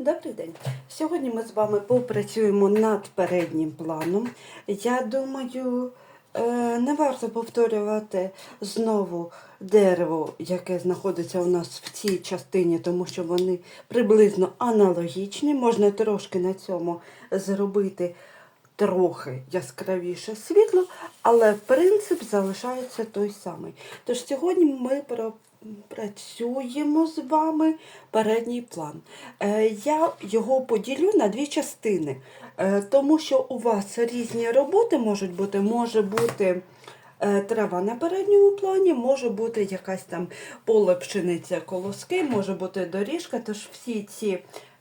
Добрий день. Сьогодні ми з вами попрацюємо над переднім планом. Я думаю, е, не варто повторювати знову дерево, яке знаходиться у нас в цій частині, тому що вони приблизно аналогічні. Можна трошки на цьому зробити трохи яскравіше світло, але принцип залишається той самий. Тож сьогодні ми про працюємо з вами передній план. Е, Я його поділю на дві частини, е, тому що у вас різні роботи можуть бути. Може бути е, трава на передньому плані, може бути якась там поле пшениця колоски, може бути доріжка. Тож всі ці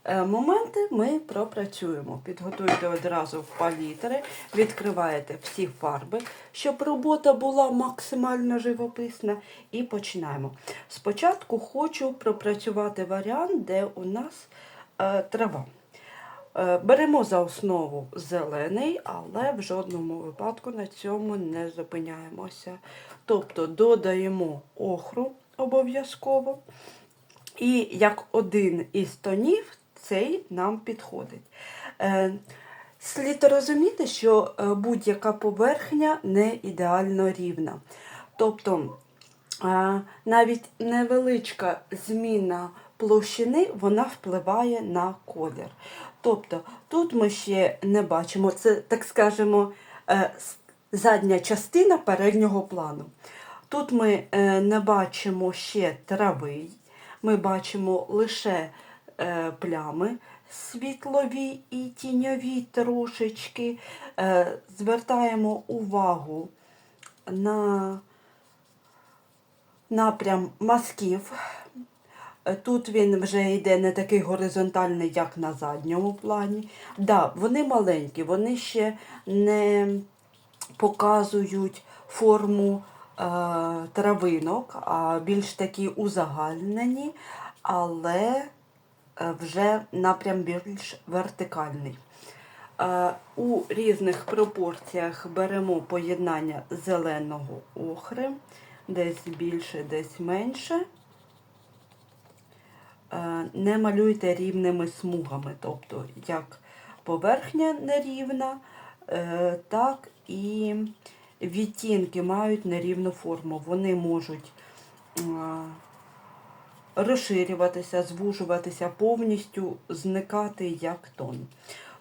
моменти ми пропрацюємо. Підготуйте одразу палітри, відкриваєте всі фарби, щоб робота була максимально живописна. І починаємо. Спочатку хочу пропрацювати варіант, де у нас е, трава. Е, Беремо за основу зелений, але в жодному випадку на цьому не зупиняємося. Тобто додаємо охру обов'язково. І як один із тонів цей нам підходить. Е, Слід розуміти, що е, будь-яка поверхня не ідеально рівна. Тобто е, навіть невеличка зміна площини вона впливає на колір. Тобто тут ми ще не бачимо, це, так скажемо, задня частина переднього плану. Тут ми не бачимо ще трави, ми бачимо лише плями світлові і тіньові трошечки. Е, Звертаємо увагу на напрям мазків. Е, Тут він вже йде не такий горизонтальний, як на задньому плані. Да, вони маленькі, вони ще не показують форму е, травинок, а більш такі узагальнені, але е, вже напрям більш вертикальний. Е, У різних пропорціях беремо поєднання зеленого охри, десь більше, десь менше. Е, Не малюйте рівними смугами, тобто як поверхня нерівна, е, так і відтінки мають нерівну форму. Вони можуть е, розширюватися, звужуватися, повністю зникати як тон.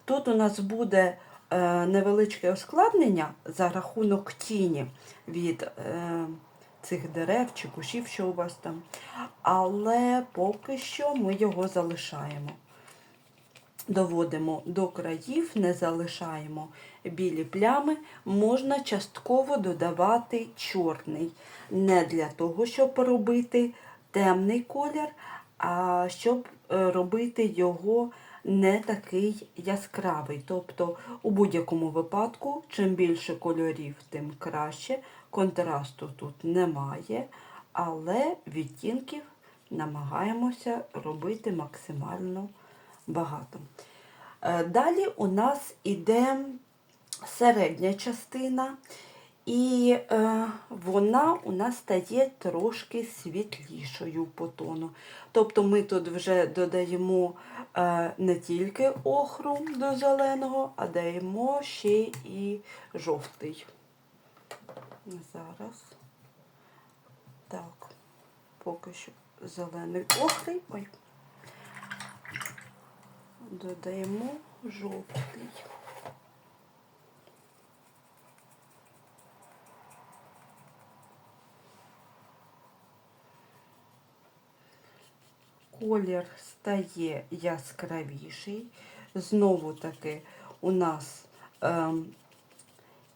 Тут у нас буде е, невеличке ускладнення за рахунок тіні від е, цих дерев чи кущів, що у вас там. Але поки що ми його залишаємо. Доводимо до країв, не залишаємо білі плями. Можна частково додавати чорний. Не для того, щоб робити темний колір, щоб е, робити його не такий яскравий. Тобто, у будь-якому випадку, чим більше кольорів, тим краще. Контрасту тут немає, але відтінків намагаємося робити максимально багато. Е, Далі у нас іде середня частина, і е, вона у нас стає трошки світлішою по тону. Тобто ми тут вже додаємо е, не тільки охру до зеленого, а даємо ще і жовтий. Зараз. Так, поки що зелений охрий. Ой. Додаємо жовтий. Колір стає яскравіший. Знову таки у нас ем,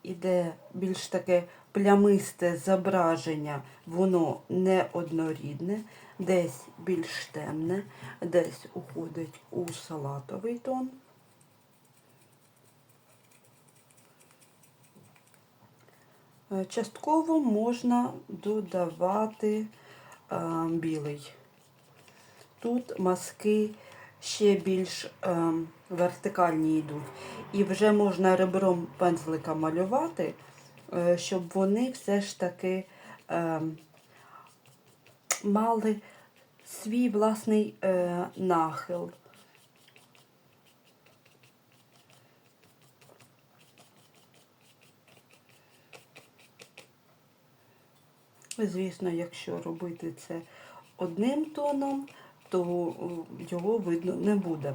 іде більш таке плямисте зображення, воно не однорідне, десь більш темне, десь уходить у салатовий тон. Е, Частково можна додавати е, білий. Тут маски ще більш е, вертикальні йдуть. І вже можна ребром пензлика малювати, е, щоб вони все ж таки е, мали свій власний е, нахил. Звісно, якщо робити це одним тоном, то о, його видно не буде.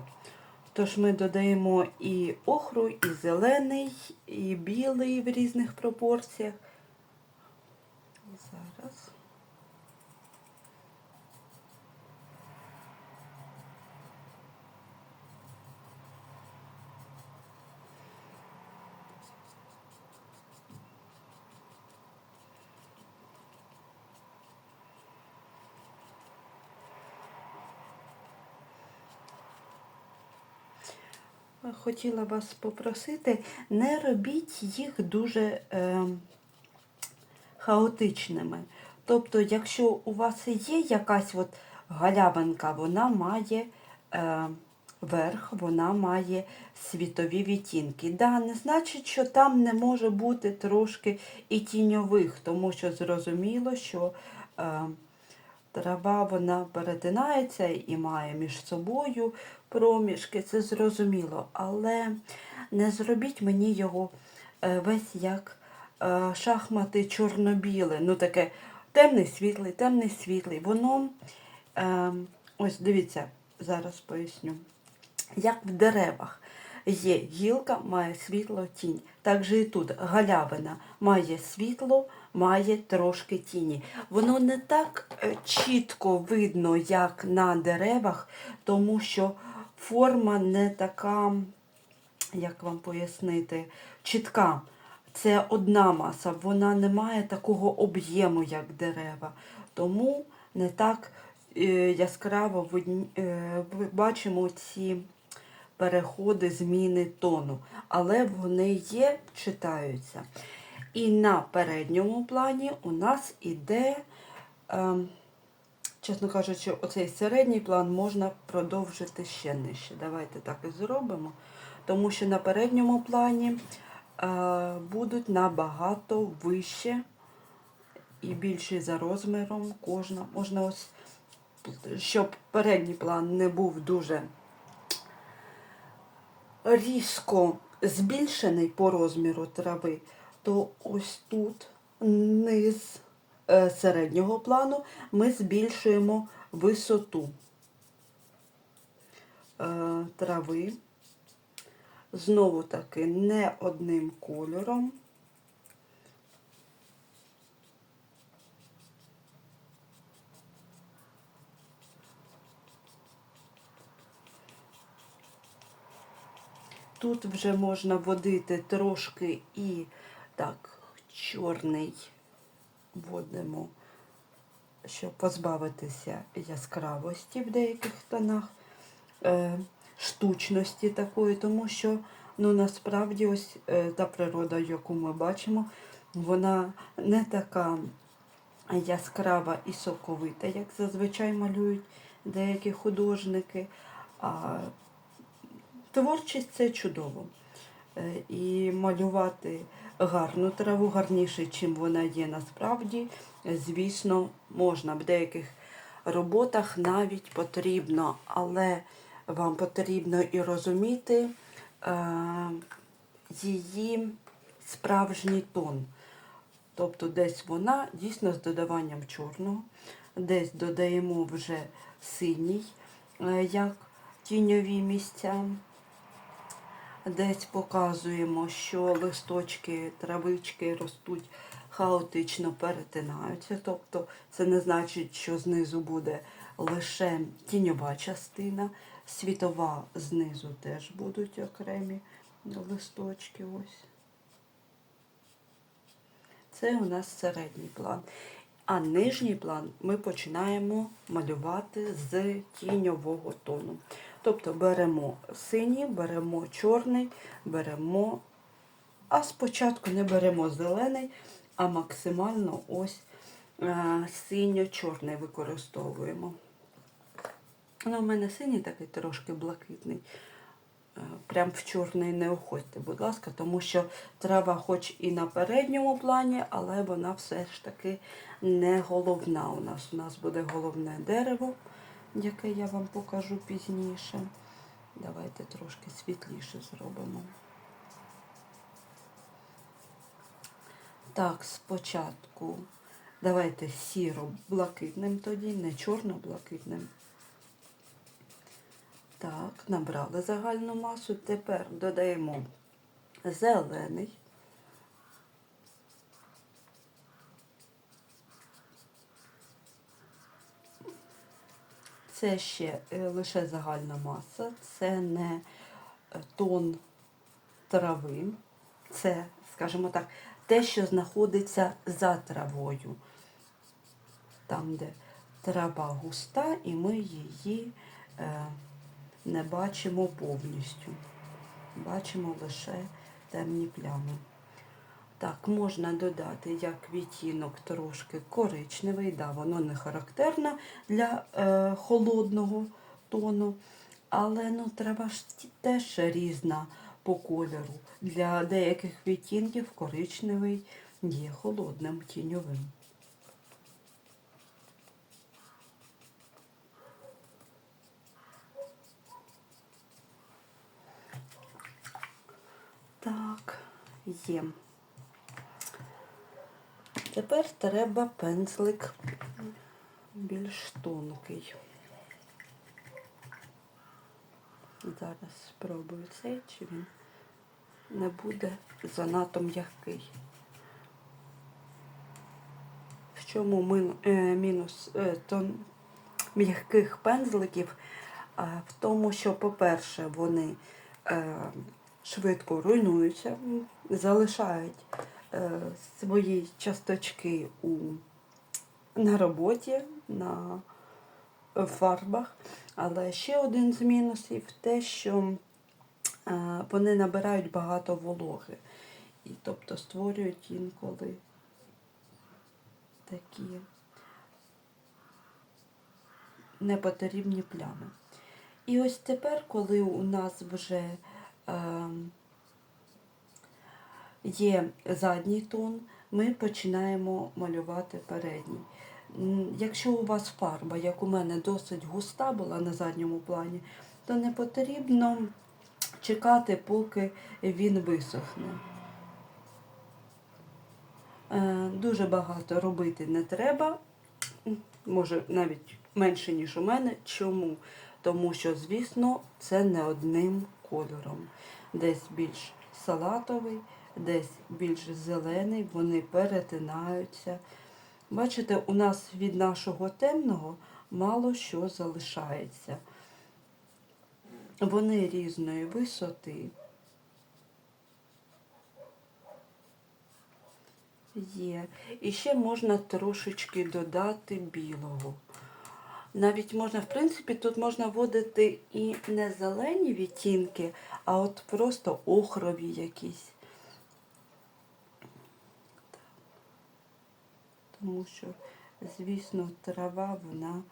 Тож ми додаємо і охру, і зелений, і білий в різних пропорціях. Зараз. Хотіла вас попросити, не робіть їх дуже е, хаотичними. Тобто, якщо у вас є якась от галявинка, вона має е, верх, вона має світові відтінки. Да, не значить, що там не може бути трошки і тіньових, тому що зрозуміло, що е, трава вона перетинається і має між собою проміжки, це зрозуміло. Але не зробіть мені його е, весь як е, шахмати чорно-біле. Ну таке темний світлий, темний світлий. Воно, е, ось дивіться, зараз поясню. Як в деревах. Є гілка, має світло, тінь. Так же і тут галявина має світло, має трошки тіні. Воно не так чітко видно, як на деревах, тому що форма не така, як вам пояснити, чітка. Це одна маса, вона не має такого об'єму, як дерева. Тому не так е, яскраво е, бачимо ці переходи, зміни тону. Але вони є, читаються. І на передньому плані у нас іде, ем, чесно кажучи, оцей середній план можна продовжити ще нижче. Давайте так і зробимо. Тому що на передньому плані е, будуть набагато вище і більші за розміром кожна. Можна ось, щоб передній план не був дуже різко збільшений по розміру трави, то ось тут низ середнього плану ми збільшуємо висоту е, трави. Знову таки не одним кольором. Тут вже можна водити трошки і так, чорний вводимо, щоб позбавитися яскравості в деяких тонах, е, штучності такої, тому що ну, насправді ось е, та природа, яку ми бачимо, вона не така яскрава і соковита, як зазвичай малюють деякі художники. А Творчість це чудово. Е, І малювати гарну траву, гарніше, чим вона є насправді, звісно, можна. В деяких роботах навіть потрібно, але вам потрібно і розуміти е, її справжній тон. Тобто десь вона дійсно з додаванням чорного, десь додаємо вже синій, е, як тіньові місця. Десь показуємо, що листочки, травички ростуть хаотично, перетинаються. Тобто це не значить, що знизу буде лише тіньова частина, світова знизу теж будуть окремі листочки. Ось. Це у нас середній план. А нижній план ми починаємо малювати з тіньового тону. Тобто беремо синій, беремо чорний, беремо, а спочатку не беремо зелений, а максимально ось е, синьо-чорний використовуємо. Ну, у мене синій такий трошки блакитний. Е, Прям в чорний не уходьте, будь ласка, тому що трава хоч і на передньому плані, але вона все ж таки не головна у нас. У нас буде головне дерево, яке я вам покажу пізніше. Давайте трошки світліше зробимо. Так, спочатку Давайте сіро-блакитним тоді, не чорно-блакитним. Так, набрали загальну масу. Тепер додаємо зелений. Це ще е, лише загальна маса, це не е, тон трави, це, скажімо так, те, що знаходиться за травою. Там, де трава густа, і ми її е, не бачимо повністю. Бачимо лише темні плями. Так, можна додати як відтінок трошки коричневий, да, воно не характерно для е, холодного тону, але ну, треба ж теж різна по кольору. Для деяких відтінків коричневий є холодним тіньовим. Так, є. Тепер треба пензлик більш тонкий. Зараз спробую цей, чи він не буде занадто м'який. В чому е, мінус е, м'яких пензликів? А, в тому, що, по-перше, вони е, швидко руйнуються, залишають свої часточки у, на роботі, на е, фарбах. Але ще один з мінусів те, що е, вони набирають багато вологи. І тобто створюють інколи такі непотрібні плями. І ось тепер, коли у нас вже е, є задній тон, ми починаємо малювати передній. Якщо у вас фарба, як у мене, досить густа була на задньому плані, то не потрібно чекати, поки він висохне. Е, Дуже багато робити не треба, може навіть менше, ніж у мене. Чому? Тому що, звісно, це не одним кольором. Десь більш салатовий, десь більш зелений, вони перетинаються. Бачите, у нас від нашого темного мало що залишається. Вони різної висоти. Є. І ще можна трошечки додати білого. Навіть можна, в принципі, тут можна вводити і не зелені відтінки, а от просто охрові якісь. Тому що, звісно, трава вона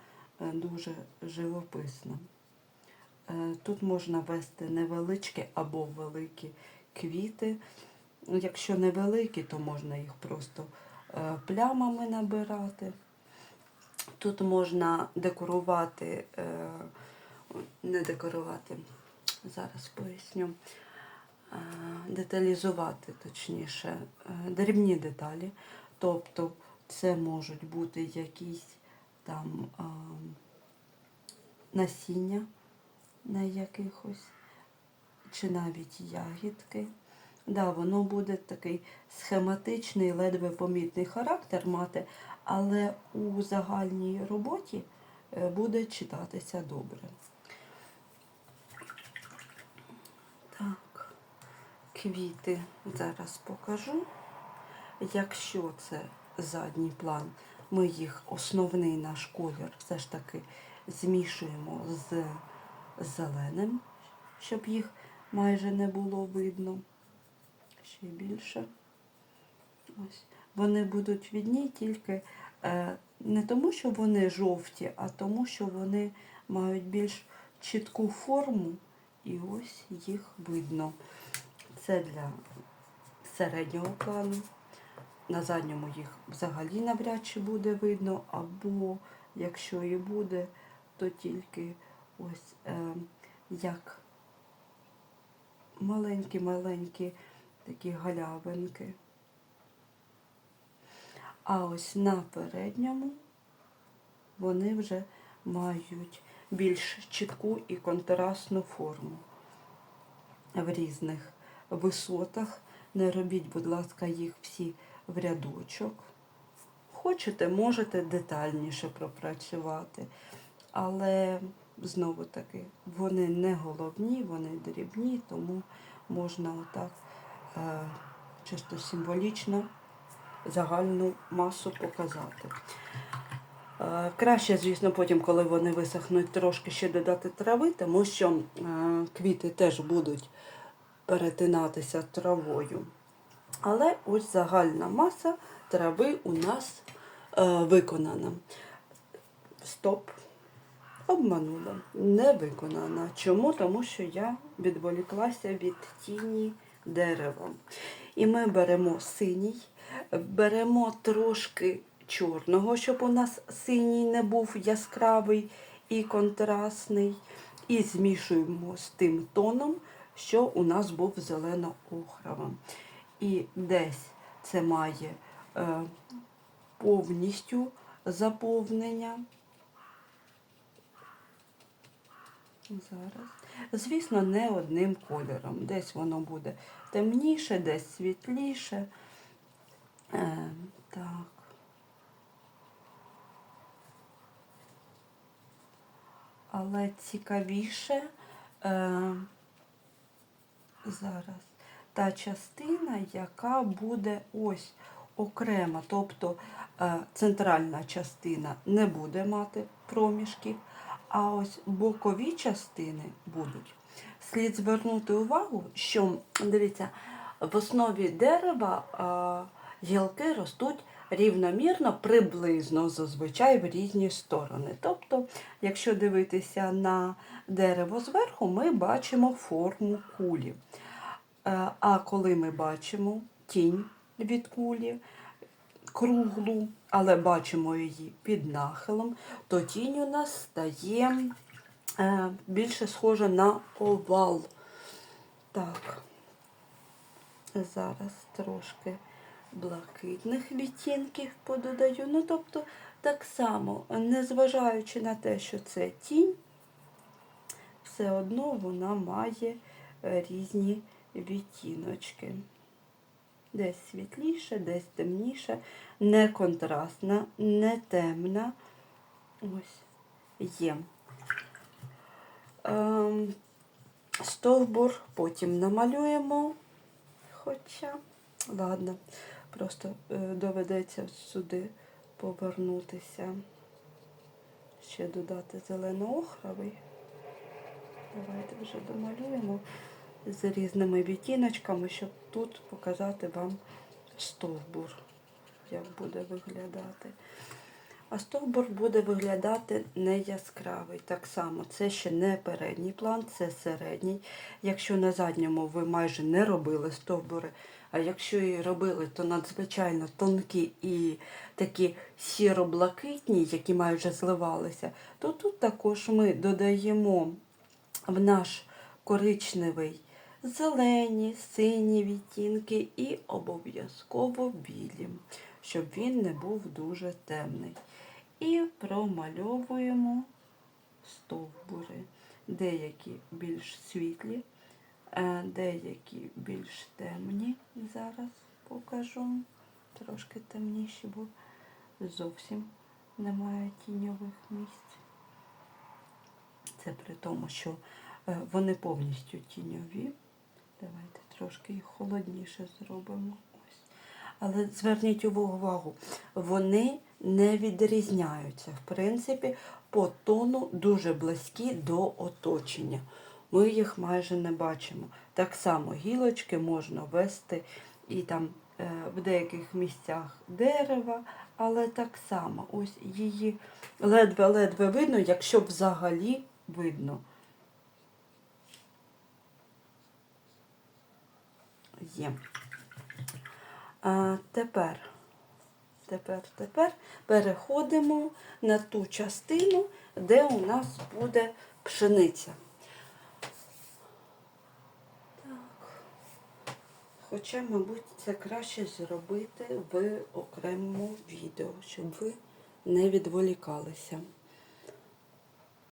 е, дуже живописна. Е, Тут можна вести невеличкі або великі квіти. Якщо невеликі, то можна їх просто е, плямами набирати. Тут можна декорувати, не декорувати, зараз поясню, деталізувати, точніше, дрібні деталі. Тобто це можуть бути якісь там е, насіння на якихось, чи навіть ягідки. Да, воно буде такий схематичний, ледве помітний характер мати, але у загальній роботі е, буде читатися добре. Так, квіти зараз покажу. Якщо це задній план, ми їх основний наш колір все ж таки змішуємо з зеленим, щоб їх майже не було видно. Ще більше. Ось. Вони будуть відні тільки е, не тому, що вони жовті, а тому, що вони мають більш чітку форму, і ось їх видно. Це для середнього плану. На задньому їх взагалі навряд чи буде видно, або якщо і буде, то тільки ось е, як маленькі-маленькі такі галявинки. А ось на передньому вони вже мають більш чітку і контрастну форму в різних висотах. Не робіть, будь ласка, їх всі в рядочок. Хочете, можете детальніше пропрацювати, але знову таки вони не головні, вони дрібні, тому можна отак е, чисто символічно загальну масу показати. Е, Краще, звісно, потім, коли вони висохнуть, трошки ще додати трави, тому що е, квіти теж будуть перетинатися травою. Але ось загальна маса трави у нас е, виконана. Стоп. Обманула. Не виконана. Чому? Тому що я відволіклася від тіні дерева. І ми беремо синій, беремо трошки чорного, щоб у нас синій не був яскравий і контрастний. І змішуємо з тим тоном, що у нас був зелено-охровим. І десь це має е, повністю заповнення. Зараз. Звісно, не одним кольором. Десь воно буде темніше, десь світліше. Е, так. Але цікавіше е, зараз та частина, яка буде ось окрема, тобто е, центральна частина не буде мати проміжків, а ось бокові частини будуть. Слід звернути увагу, що дивіться, в основі дерева е, гілки ростуть рівномірно, приблизно зазвичай в різні сторони. Тобто, якщо дивитися на дерево зверху, ми бачимо форму кулі. Е, А коли ми бачимо тінь від кулі, круглу, але бачимо її під нахилом, то тінь у нас стає е, більше схожа на овал. Так, зараз трошки блакитних відтінків пододаю. Ну, тобто, так само, незважаючи на те, що це тінь, все одно вона має е, різні відтіночки. Десь світліше, десь темніше, не контрастна, не темна. Ось є. Ем, стовбур потім намалюємо. Хоча, ладно, просто е, доведеться сюди повернутися. Ще додати зелено-охровий. Давайте вже домалюємо з різними відтіночками, щоб тут показати вам стовбур, як буде виглядати. А стовбур буде виглядати не яскравий. Так само, це ще не передній план, це середній. Якщо на задньому ви майже не робили стовбури, а якщо і робили, то надзвичайно тонкі і такі сіро-блакитні, які майже зливалися, то тут також ми додаємо в наш коричневий зелені, сині відтінки і обов'язково білі, щоб він не був дуже темний. І промальовуємо стовбури. Деякі більш світлі, е, деякі більш темні. Зараз покажу. Трошки темніші, бо зовсім немає тіньових місць. Це при тому, що е, вони повністю тіньові. Давайте трошки їх холодніше зробимо. Ось. Але зверніть увагу, вони не відрізняються. В принципі, по тону дуже близькі до оточення. Ми їх майже не бачимо. Так само гілочки можна вести і там е, в деяких місцях дерева, але так само ось її ледве-ледве видно, якщо взагалі видно. Є. А, тепер, тепер, тепер переходимо на ту частину, де у нас буде пшениця. Так. Хоча, мабуть, це краще зробити в окремому відео, щоб ви не відволікалися.